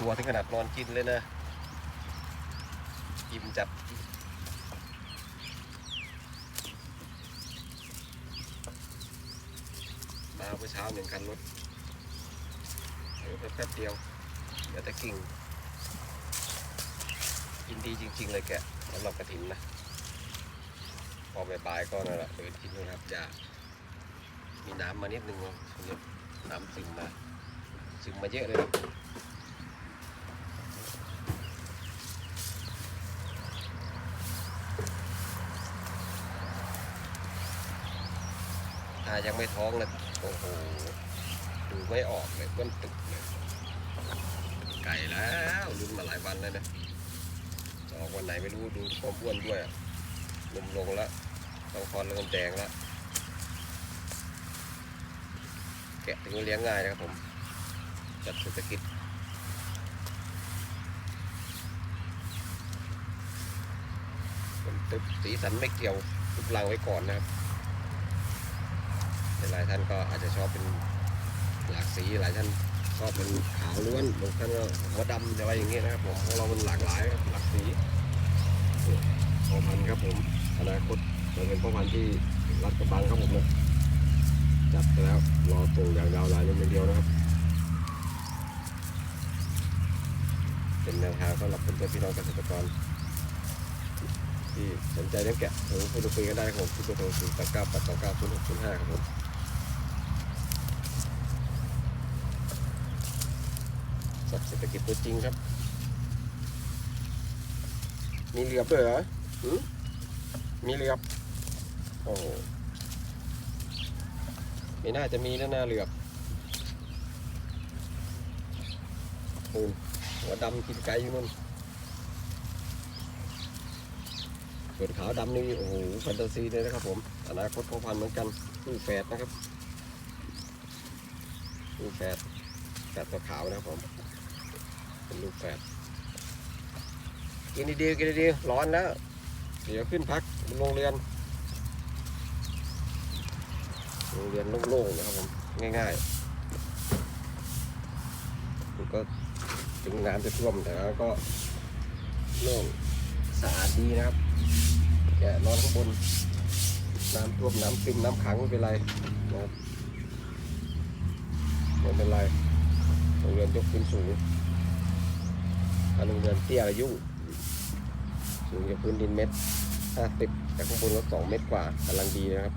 ตัวถึงขนาดนอนกินเลยนะอิ่มจัดมาเมื่อเช้าหนึ่งคันรถเดี๋ยวแป๊บๆเดียว เดี๋ยวแต่กิ่งกินดีจริง ๆ เลยแกสำหรับกระถินนะ พอบ่ายๆก็นั่นแหละเดินกินนะครับจะมีน้ำมานิดนึงนะช่วงนี้น้ำซึมมาซึมมาเยอะเลยนะ ยังไม่ท้องเลยโอ้โหดูไม่ออกเลยก้นตึกเลยไก่แล้วลุ้นมาหลายวันเลยนะออกวันไหนไม่รู้ดูความอ้วนด้วยลมลงแล้วต้องคอนเริ่มแดงแล้วแกะถึงเลี้ยงง่ายนะครับผมจัดเศรษฐกิจผมตึบสีสันไม่เกี่ยวทุกลังไว้ก่อนนะครับ แต่หลายท่านก็อาจจะชอบเป็นหลากสีหลายท่านชอบเป็นขาวล้วนบางท่านก็หัวดำอะไรอย่างเงี้ยนะครับผมของเรามันหลากหลายครับหลากสีพอพันธุ์ครับผมอนาคตเราเป็นพ่อพันธุ์ที่รัดกระบังครับผมนะจัดไปแล้วรอตรงอย่างดาวลายนี่เป็นเดียวนะครับ เป็นแนวทางสำหรับเพื่อนๆพี่น้องเกษตรกรที่สนใจเลี้ยงแกะโทรพูดคุยกันได้ครับผมที่เบอร์โทรศูนย์แปดเก้าแปดสองเก้าศูนย์หกศูนย์ห้าครับผม สัตว์เศรษฐกิจตัวจริงครับ มีเหลือบด้วยเหรอหืมมีเหลือบโอ้โหไม่น่าจะมีนะหน้าเหลือทูนหัวดำกินไก่อยู่นู่นส่วนขาวดำนี่โอ้โหแฟนตาซีเลยนะครับผมอนาคตพ่อพันธุ์เหมือนกันลูกแฝดนะครับลูกแฝดแฝดตัวขาวนะครับผม เป็นลูกแฝดกินดีๆกินดีๆร้อนแล้วเดี๋ยวขึ้นพักบนโรงเรียนโรงเรียนโล่งๆนะครับผมง่ายๆมันก็ถึงน้ำจะท่วมแต่ว่าก็โล่งสะอาดดีนะครับแกะนอนข้างบนน้ำท่วมน้ำซึมน้ำขังไม่เป็นไรนะครับไม่เป็นไรโรงเรียนยกขึ้นสูง ถ้าโรงเรียนเตี้ยอะยุ่งสูงจากพื้นดินเม็ดห้าสิบจากข้างบนก็สองเมตรกว่ากำลังดีนะครับ